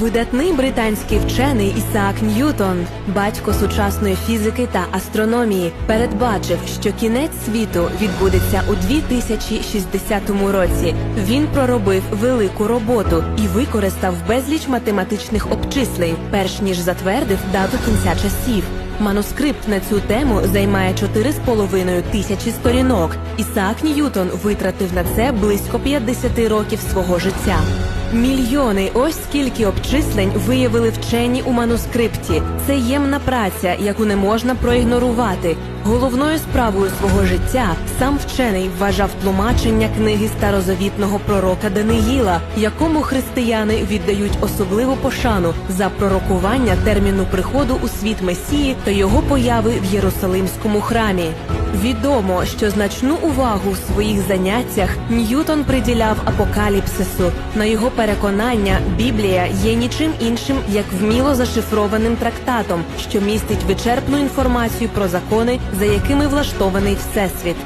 Видатний британський вчений Ісаак Ньютон, батько сучасної фізики та астрономії, передбачив, що кінець світу відбудеться у 2060 році. Він проробив велику роботу і використав безліч математичних обчислень, перш ніж затвердив дату кінця часів. Манускрипт на цю тему займає 4,5 тисячі сторінок. Ісаак Ньютон витратив на це близько 50 років свого життя. Мільйони, ось скільки обчислень виявили вчені у манускрипті. Це ємна праця, яку не можна проігнорувати. Головною справою свого життя сам вчений вважав тлумачення книги старозавітного пророка Даниїла, якому християни віддають особливу пошану за пророкування терміну приходу у світ Месії та його появи в Єрусалимському храмі. Відомо, що значну увагу в своїх заняттях Ньютон приділяв апокаліпсису. На його переконання, Біблія є нічим іншим, як вміло зашифрованим трактатом, що містить вичерпну інформацію про закони, за якими влаштований всесвіт.